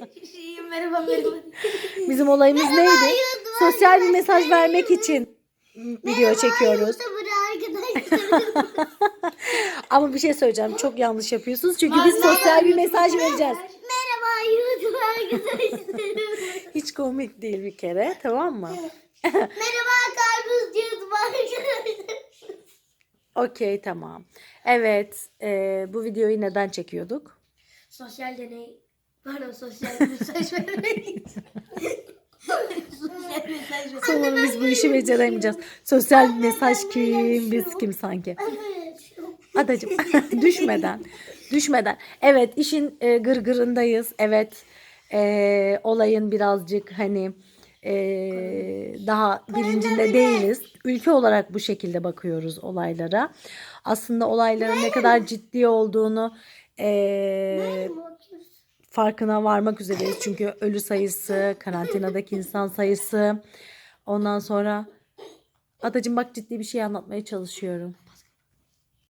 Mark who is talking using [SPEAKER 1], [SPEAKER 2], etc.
[SPEAKER 1] Şey, merhaba merhaba.
[SPEAKER 2] Bizim olayımız neydi? Sosyal bir mesaj vermek için video çekiyoruz. Ama bir şey söyleyeceğim. Çok yanlış yapıyorsunuz. Çünkü biz sosyal bir mesaj vereceğiz.
[SPEAKER 1] Merhaba YouTube arkadaşlarım.
[SPEAKER 2] Hiç komik değil bir kere. Tamam mı?
[SPEAKER 1] merhaba karpuz YouTube arkadaşlar.
[SPEAKER 2] Okey tamam. Evet. e, bu videoyu neden çekiyorduk?
[SPEAKER 1] Sosyal deney. Pardon sosyal mesaj vermek sosyal mesaj vermek
[SPEAKER 2] Sanırım biz bu işi beceremeyeceğiz. Sosyal mesaj kim? Biz kim sanki? Adacım düşmeden. Düşmeden. Evet işin e, gırgırındayız. Evet e, olayın birazcık hani e, daha bilincinde değiliz. Ülke olarak bu şekilde bakıyoruz olaylara. Aslında olayların ne kadar ciddi olduğunu e, farkına varmak üzereyiz. Çünkü ölü sayısı, karantinadaki insan sayısı. Ondan sonra Adacım bak ciddi bir şey anlatmaya çalışıyorum.